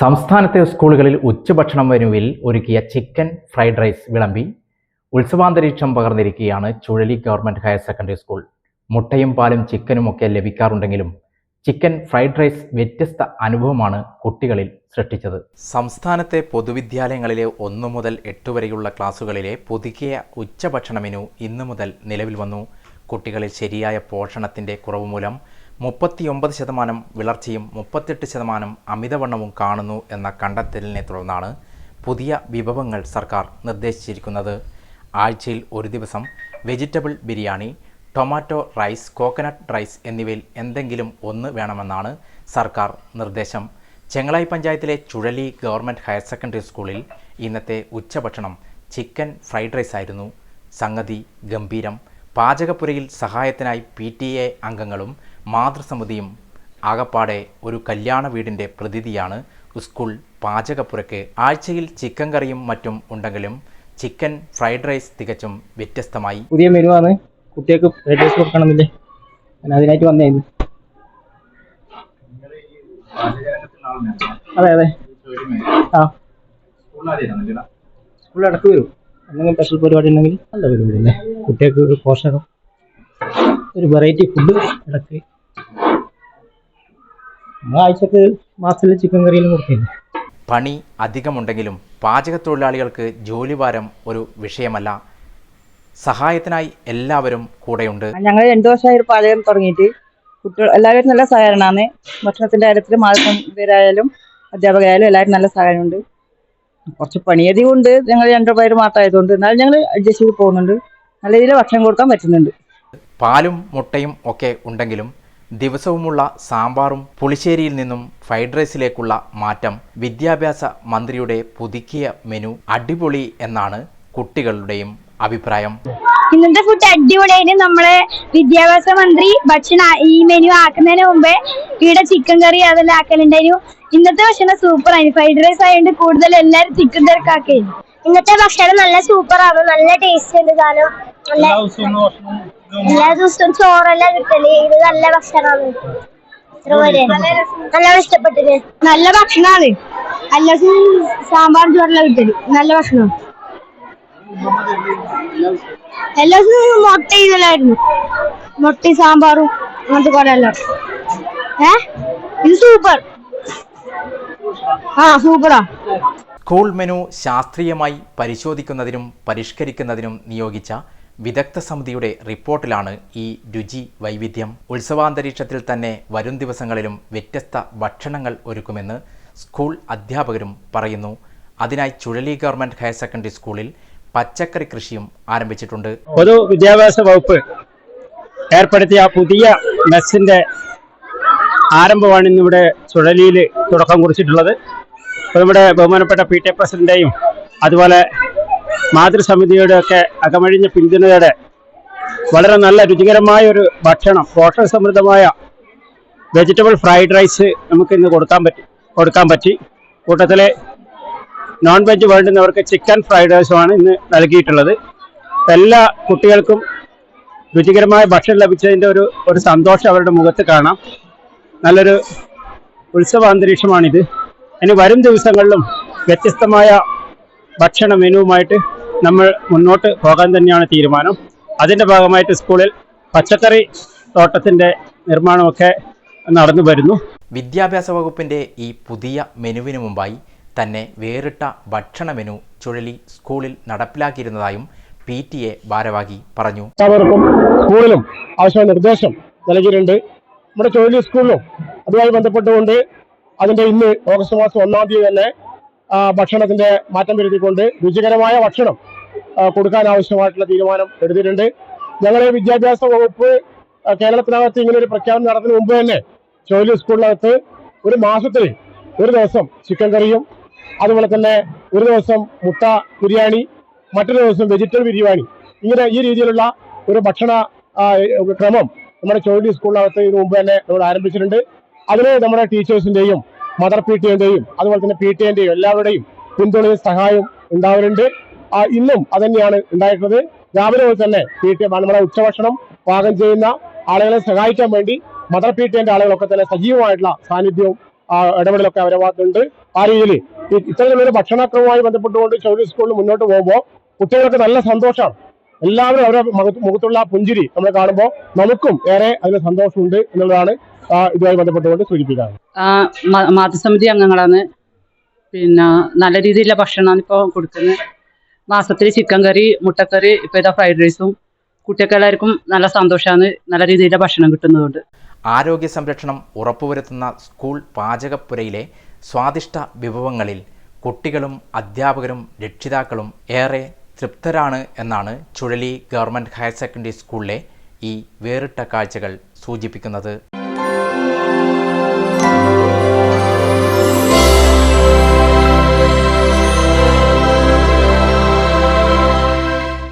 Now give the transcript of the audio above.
സംസ്ഥാനത്തെ സ്കൂളുകളിൽ ഉച്ചഭക്ഷണം മെനുവിൽ ഒരുക്കിയ ചിക്കൻ ഫ്രൈഡ് റൈസ് വിളമ്പി ഉത്സവാന്തരീക്ഷം പകർന്നിരിക്കുകയാണ് ചുഴലി ഗവൺമെന്റ് ഹയർ സെക്കൻഡറി സ്കൂൾ. മുട്ടയും പാലും ചിക്കനും ഒക്കെ ലഭിക്കാറുണ്ടെങ്കിലും ചിക്കൻ ഫ്രൈഡ് റൈസ് വ്യത്യസ്ത അനുഭവമാണ് കുട്ടികളിൽ സൃഷ്ടിച്ചത്. സംസ്ഥാനത്തെ പൊതുവിദ്യാലയങ്ങളിലെ ഒന്നു മുതൽ എട്ട് വരെയുള്ള ക്ലാസ്സുകളിലെ പുതുക്കിയ ഉച്ചഭക്ഷണ മെനു ഇന്നു മുതൽ നിലവിൽ വന്നു. കുട്ടികളിൽ ശരിയായ പോഷണത്തിന്റെ കുറവ് മൂലം മുപ്പത്തിയൊമ്പത് ശതമാനം വിളർച്ചയും മുപ്പത്തെട്ട് ശതമാനം അമിതവണ്ണവും കാണുന്നു എന്ന കണ്ടെത്തലിനെ തുടർന്നാണ് പുതിയ വിഭവങ്ങൾ സർക്കാർ നിർദ്ദേശിച്ചിരിക്കുന്നത്. ആഴ്ചയിൽ ഒരു ദിവസം vegetable biryani tomato rice coconut rice എന്നിവയിൽ എന്തെങ്കിലും ഒന്ന് വേണമെന്നാണ് സർക്കാർ നിർദ്ദേശം. ചെങ്ങളായി പഞ്ചായത്തിലെ ചുഴലി ഗവൺമെന്റ് ഹയർ സെക്കൻഡറി സ്കൂളിൽ ഇന്നത്തെ ഉച്ചഭക്ഷണം ചിക്കൻ ഫ്രൈഡ് റൈസ് ആയിരുന്നു സംഗതി ഗംഭീരം. പാചകപ്പുരയിൽ സഹായത്തിനായി പി ടി എ അംഗങ്ങളും മാതൃസമിതിയും ആകപ്പാടെ ഒരു കല്യാണ വീടിന്റെ പ്രതിഥിയാണ് സ്കൂൾ പാചകപ്പുരയ്ക്ക്. ആഴ്ചയിൽ ചിക്കൻ കറിയും മറ്റും ഉണ്ടെങ്കിലും ചിക്കൻ ഫ്രൈഡ് റൈസ് തികച്ചും വ്യത്യസ്തമായി. പുതിയ മെനു ആണ്. കുട്ടികൾക്ക് ഫ്രൈഡ് റൈസ് കൊടുക്കണമെന്നില്ലേ? ഞാൻ അതിനായിട്ട് വന്നേന്ന് അതെ അതെ. ആ. സ്കൂളിൽ ഇടയ്ക്ക് വരും. എന്തെങ്കിലും സ്പെഷ്യൽ പരിപാടി ഉണ്ടെങ്കിൽ നല്ല പരിപാടി അല്ലേ കുട്ടികൾക്ക് ഒരു പോഷകം ഒരു വെറൈറ്റി ഫുഡ് ഇടയ്ക്ക് നമ്മൾ ആഴ്ചക്ക് മാസത്തിൽ ചിക്കൻ കറിയിലും കൊടുക്കില്ല പണി അധികമുണ്ടെങ്കിലും പാചകത്തൊഴിലാളികൾക്ക് ജോലിഭാരം ഒരു വിഷയമല്ല. സഹായത്തിനായി എല്ലാവരും കൂടെയുണ്ട്. ഞങ്ങൾ രണ്ടു വർഷമായി ഒരു പാചകം തുടങ്ങിയിട്ട് കുട്ടികൾ എല്ലാവരും നല്ല സഹകരണമാണ്. ഭക്ഷണത്തിന്റെ കാര്യത്തിൽ മാതാപിതാക്കളായാലും അധ്യാപകരായാലും എല്ലാവരും നല്ല സഹകരണമുണ്ട്. കുറച്ച് പണിയധികം ഉണ്ട്. ഞങ്ങൾ രണ്ടു പേര് മാത്രമായതുകൊണ്ട്. എന്നാലും ഞങ്ങൾ അഡ്ജസ്റ്റ് ചെയ്ത് പോകുന്നുണ്ട്. നല്ല രീതിയിൽ ഭക്ഷണം കൊടുക്കാൻ പറ്റുന്നുണ്ട്. പാലും മുട്ടയും ഒക്കെ ഉണ്ടെങ്കിലും ദിവസവുമുള്ള സാമ്പാറും പുളിശ്ശേരിയിൽ നിന്നും ഫ്രൈഡ് റൈസിലേക്കുള്ള മാറ്റം വിദ്യാഭ്യാസ മന്ത്രിയുടെ പുതുക്കിയ മെനു അടിപൊളി എന്നാണ് കുട്ടികളുടെയും അഭിപ്രായം. ഇന്നത്തെ ഫുഡ് അടിപൊളിയായിട്ട് നമ്മളെ വിദ്യാഭ്യാസ മന്ത്രി ഭക്ഷണം ഈ മെനു ആക്കുന്നതിന് മുമ്പേ ഇവിടെ ചിക്കൻ കറി അതെല്ലാം ആക്കലുണ്ടായിരുന്നു. ഇന്നത്തെ ഭക്ഷണം സൂപ്പർ ആയിരുന്നു ഫ്രൈഡ് റൈസ് ആയതുകൊണ്ട് കൂടുതൽ എല്ലാരും ചിക്കൻ തിരക്കാക്കി. ഇന്നത്തെ ഭക്ഷണം നല്ല സൂപ്പർ ആണ് നല്ല ടേസ്റ്റ് ഉണ്ട് സാധനം. നല്ല എല്ലാ ദിവസവും ചോറെല്ലാം കിട്ടൽ. ഇത് നല്ല ഭക്ഷണമാണ് നല്ല ഇഷ്ടപ്പെട്ടിന് നല്ല ഭക്ഷണമാണ് എല്ലാ സാമ്പാർ ചോറെല്ലാം കിട്ടൽ. നല്ല ഭക്ഷണം. എല്ലാ മുട്ട മുട്ടയും സാമ്പാറും അങ്ങനത്തെ കുറെ എല്ലാം ഏ? ഇത് സൂപ്പർ. ആ സൂപ്പറാ. സ്കൂൾ മെനു ശാസ്ത്രീയമായി പരിശോധിക്കുന്നതിനും പരിഷ്കരിക്കുന്നതിനും നിയോഗിച്ച വിദഗ്ധ സമിതിയുടെ റിപ്പോർട്ടിലാണ് ഈ രുചി വൈവിധ്യം. ഉത്സവാന്തരീക്ഷത്തിൽ തന്നെ വരും ദിവസങ്ങളിലും വ്യത്യസ്ത ഭക്ഷണങ്ങൾ ഒരുക്കുമെന്ന് സ്കൂൾ അധ്യാപകരും പറയുന്നു. അതിനായി ചുഴലി ഗവൺമെന്റ് ഹയർ സെക്കൻഡറി സ്കൂളിൽ പച്ചക്കറി കൃഷിയും ആരംഭിച്ചിട്ടുണ്ട്. പൊതു വിദ്യാഭ്യാസ വകുപ്പ് ഏർപ്പെടുത്തിയ പുതിയ മെസ്സിന്റെ ആരംഭമാണ് ഇന്നിവിടെ ചുഴലിയിൽ തുടക്കം കുറിച്ചിട്ടുള്ളത്. നമ്മുടെ ബഹുമാനപ്പെട്ട പി ടി പ്രസിഡന്റെയും അതുപോലെ മാതൃസമിതിയുടെ ഒക്കെ അകമഴിഞ്ഞ പിന്തുണയോടെ വളരെ നല്ല രുചികരമായ ഒരു ഭക്ഷണം പോഷകസമൃദ്ധമായ വെജിറ്റബിൾ ഫ്രൈഡ് റൈസ് നമുക്ക് ഇന്ന് കൊടുക്കാൻ പറ്റി കൊടുക്കാൻ പറ്റി. കൂട്ടത്തിൽ നോൺ വെജ് വേണ്ടുന്നവർക്ക് ചിക്കൻ ഫ്രൈഡ് റൈസുമാണ് ഇന്ന് നൽകിയിട്ടുള്ളത്. എല്ലാ കുട്ടികൾക്കും രുചികരമായ ഭക്ഷണം ലഭിച്ചതിന്റെ ഒരു ഒരു സന്തോഷം അവരുടെ മുഖത്ത് കാണാം. നല്ലൊരു ഉത്സവ അന്തരീക്ഷമാണിത്. ഇനി വരും ദിവസങ്ങളിലും വ്യത്യസ്തമായ ഭക്ഷണ മെനുവുമായിട്ട് നമ്മൾ മുന്നോട്ട് പോകാൻ തന്നെയാണ് തീരുമാനം. അതിന്റെ ഭാഗമായിട്ട് സ്കൂളിൽ പച്ചക്കറി തോട്ടത്തിന്റെ നിർമ്മാണമൊക്കെ നടന്നു വരുന്നു. വിദ്യാഭ്യാസ വകുപ്പിന്റെ ഈ പുതിയ മെനുവിന് മുമ്പായി തന്നെ വേറിട്ട ഭക്ഷണ മെനു ചുഴലി സ്കൂളിൽ നടപ്പിലാക്കിയിരുന്നതായും പി ടി എ ഭാരവാഹി പറഞ്ഞു. സ്കൂളിലും ആവശ്യമായ നിർദ്ദേശം നൽകിയിട്ടുണ്ട്. നമ്മുടെ ചുഴലി സ്കൂളിലും അതുമായി ബന്ധപ്പെട്ടുകൊണ്ട് അതിന്റെ ഇന്ന് ഓഗസ്റ്റ് മാസം ഒന്നാം തീയതി തന്നെ ഭക്ഷണത്തിന്റെ മാറ്റം വരുത്തിക്കൊണ്ട് രുചികരമായ ഭക്ഷണം കൊടുക്കാൻ ആവശ്യമായിട്ടുള്ള തീരുമാനം എടുത്തിട്ടുണ്ട്. ഞങ്ങളെ വിദ്യാഭ്യാസ വകുപ്പ് കേരളത്തിനകത്ത് ഇങ്ങനെ ഒരു പ്രഖ്യാപനം നടത്തുന്ന മുമ്പ് തന്നെ ചുഴലി സ്കൂളിനകത്ത് ഒരു മാസത്തിൽ ഒരു ദിവസം ചിക്കൻ കറിയും അതുപോലെ തന്നെ ഒരു ദിവസം മുട്ട ബിരിയാണി മറ്റൊരു ദിവസം വെജിറ്റബിൾ ബിരിയാണി. ഇങ്ങനെ ഈ രീതിയിലുള്ള ഒരു ഭക്ഷണ ക്രമം നമ്മുടെ ചുഴലി സ്കൂളിനകത്ത് ഇതിനു മുമ്പ് തന്നെ നമ്മൾ ആരംഭിച്ചിട്ടുണ്ട്. അതിന് നമ്മുടെ ടീച്ചേഴ്സിന്റെയും മദർ പി ടി എന്റെയും അതുപോലെ തന്നെ പി ടി എന്റെയും എല്ലാവരുടെയും പിന്തുണയും സഹായം ഉണ്ടാവലുണ്ട്. ഇന്നും അതന്നെയാണ് ഉണ്ടായിട്ടുള്ളത്. രാവിലെ മുതൽ തന്നെ പി ടി നമ്മുടെ ഉച്ചഭക്ഷണം പാകം ചെയ്യുന്ന ആളുകളെ സഹായിക്കാൻ വേണ്ടി മദർ പി ടി എന്റെ ആളുകളൊക്കെ തന്നെ സജീവമായിട്ടുള്ള സാന്നിധ്യവും ഇടപെടലൊക്കെ ഭാഗത്തുണ്ട് ആ രീതിയിൽ ഇത്തരത്തിലൊരു ഭക്ഷണക്രമവുമായി ബന്ധപ്പെട്ടുകൊണ്ട് ചൗരി സ്കൂളിൽ മുന്നോട്ട് പോകുമ്പോൾ കുട്ടികൾക്ക് നല്ല സന്തോഷമാണ്. എല്ലാവരും അവരുടെ മുഖത്തുള്ള പുഞ്ചിരി നമ്മൾ കാണുമ്പോൾ നമുക്കും ഏറെ അതിന് സന്തോഷമുണ്ട് എന്നുള്ളതാണ് ഇതുമായി ബന്ധപ്പെട്ടുകൊണ്ട് സൂചിപ്പിക്കുന്നത്. മാതൃസമിതി അംഗങ്ങളാണ്. പിന്നെ നല്ല രീതിയിലുള്ള ഭക്ഷണമാണ് ഇപ്പോൾ കൊടുക്കുന്നത്. മാസത്തിൽ ചിക്കൻ കറി മുട്ടക്കറി ഇപ്പോൾ ഇതാ ഫ്രൈഡ് റൈസും. കുട്ടികൾക്ക് എല്ലാവർക്കും നല്ല സന്തോഷമാണ്. നല്ല രീതിയിലുള്ള ഭക്ഷണം കിട്ടുന്നതുകൊണ്ട്. ആരോഗ്യ സംരക്ഷണം ഉറപ്പുവരുത്തുന്ന സ്കൂൾ പാചകപ്പുരയിലെ സ്വാദിഷ്ട വിഭവങ്ങളിൽ കുട്ടികളും അധ്യാപകരും രക്ഷിതാക്കളും ഏറെ തൃപ്തരാണ് എന്നാണ് ചുഴലി ഗവൺമെന്റ് ഹയർ സെക്കൻഡറി സ്കൂളിലെ ഈ വേറിട്ട കാഴ്ചകൾ സൂചിപ്പിക്കുന്നത്.